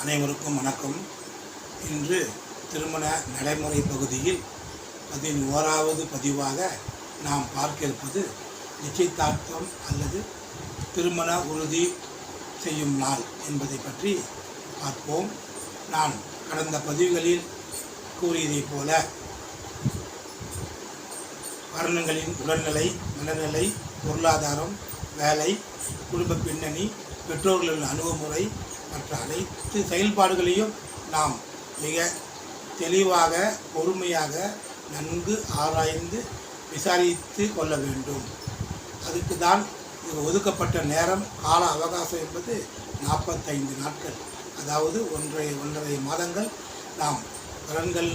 அனைவருக்கும் வணக்கம். இன்று திருமண நடைமுறை பகுதியில் பதினோராவது பதிவாக நாம் பார்க்க இருப்பது நிச்சயதார்த்தம் அல்லது திருமண உறுதி செய்யும் நாள் என்பதை பற்றி பார்ப்போம். நான் கடந்த பதிவுகளில் கூறியதைப் போல வர்ணங்களின் உடல்நிலை மனநிலை பொருளாதாரம் வேலை குடும்ப பின்னணி பெற்றோர்களின் அணுகுமுறை மற்ற அனைத்து செயல்பாடுகளையும் நாம் மிக தெளிவாக பொறுமையாக நன்கு ஆராய்ந்து விசாரித்து கொள்ள வேண்டும். அதுக்கு தான் இது ஒதுக்கப்பட்ட நேரம் கால அவகாசம் என்பது நாற்பத்தைந்து நாட்கள். அதாவது ஒன்றரை ஒன்றரை மாதங்கள் நாம் வரன்கள்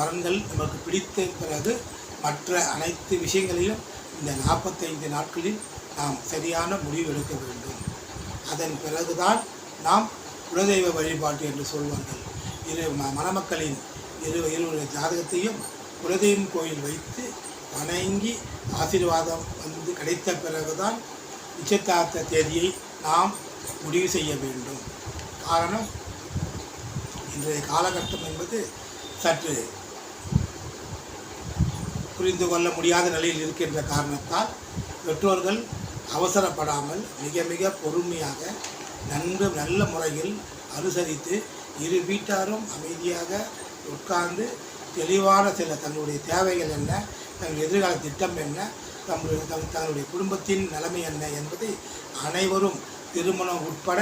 வரன்கள் நமக்கு பிடித்த பிறகு மற்ற அனைத்து விஷயங்களையும் இந்த நாற்பத்தைந்து நாட்களில் நாம் சரியான முடிவு எடுக்க வேண்டும். அதன் பிறகுதான் நாம் குலதெய்வ வழிபாட்டு என்று சொல்வார்கள். இரு ம மணமக்களின் இரு இருவருடைய ஜாதகத்தையும் குலதெய்வம் கோயில் வைத்து வணங்கி ஆசீர்வாதம் வந்து கிடைத்த பிறகுதான் நிச்சயதார்த்த தேதியை நாம் முடிவு செய்ய வேண்டும். காரணம் இன்றைய காலகட்டம் என்பது சற்று புரிந்து கொள்ள முடியாத நிலையில் இருக்கின்ற காரணத்தால் பெற்றோர்கள் அவசரப்படாமல் மிக மிக பொறுமையாக நன்கு நல்ல முறையில் அனுசரித்து இரு வீட்டாரும் அமைதியாக உட்கார்ந்து தெளிவான சில தங்களுடைய தேவைகள் என்ன தங்கள் எதிர்கால திட்டம் என்ன தங்களுடைய தங் தங்களுடைய குடும்பத்தின் நிலைமை என்ன என்பதை அனைவரும் திருமணம் உட்பட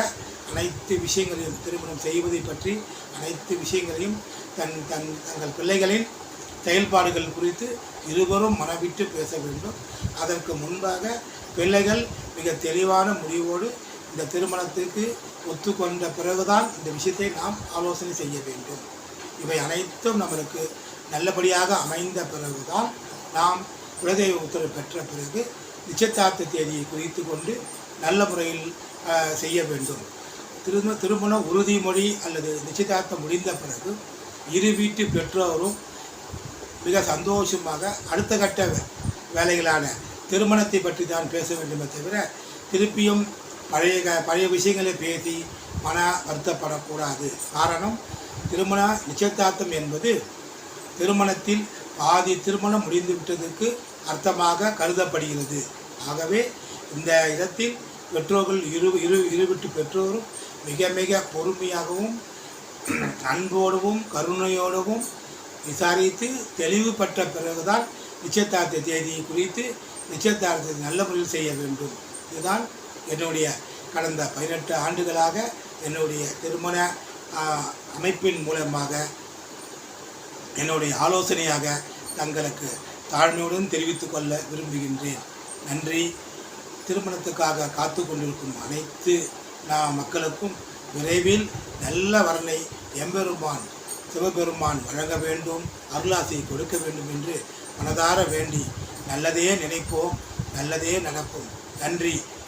அனைத்து விஷயங்களையும் திருமணம் செய்வதை பற்றி அனைத்து விஷயங்களையும் தன் தன் தங்கள் பிள்ளைகளின் செயல்பாடுகள் குறித்து இருவரும் மனவிட்டு பேச வேண்டும். அதற்கு முன்பாக பிள்ளைகள் மிக தெளிவான முடிவோடு இந்த திருமணத்திற்கு ஒத்துக்கொண்ட பிறகுதான் இந்த விஷயத்தை நாம் ஆலோசனை செய்ய வேண்டும். இவை அனைத்தும் நம்மளுக்கு நல்லபடியாக அமைந்த பிறகுதான் நாம் குலதெய்வ உத்தரவு பெற்ற பிறகு நிச்சயதார்த்த தேதியை குறித்து கொண்டு நல்ல முறையில் செய்ய வேண்டும். திருமண திருமண உறுதிமொழி அல்லது நிச்சயதார்த்தம் முடிந்த பிறகு இரு வீட்டு பெற்றோரும் மிக சந்தோஷமாக அடுத்த கட்ட வே- வேலைகளான திருமணத்தை பற்றி தான் பேச வேண்டுமே தவிர திருப்பியும் பழைய க- பழைய விஷயங்களை பேசி மன வருத்தப்படக்கூடாது. காரணம் திருமண நிச்சயதார்த்தம் என்பது திருமணத்தில் பாதி திருமணம் முடிந்து விட்டதற்கு அர்த்தமாக கருதப்படுகிறது. ஆகவே இந்த இடத்தில் பெற்றோர்கள் இரு இரு இருவிட்டு பெற்றோரும் மிக மிக பொறுமையாகவும் அன்போடவும் கருணையோடவும் விசாரித்து தெளிவுபட்ட பிறகுதான் நிச்சயதார்த்த தேதியை குறித்து நிச்சயதார்த்தத்தை நல்ல முறையில் செய்ய வேண்டும். இதுதான் என்னுடைய கடந்த பதினெட்டு ஆண்டுகளாக என்னுடைய திருமண அமைப்பின் மூலமாக என்னுடைய ஆலோசனையாக தங்களுக்கு தாழ்மையுடன் தெரிவித்துக் கொள்ள விரும்புகின்றேன். நன்றி. திருமணத்துக்காக காத்து கொண்டிருக்கும் அனைத்து நான் மக்களுக்கும் விரைவில் நல்ல வரனை எம்பெருமான் சிவபெருமான் வழங்க வேண்டும் அருளாசை கொடுக்க வேண்டும் என்று மனதார வேண்டி நல்லதே நினைப்போம் நல்லதே நடக்கும். நன்றி.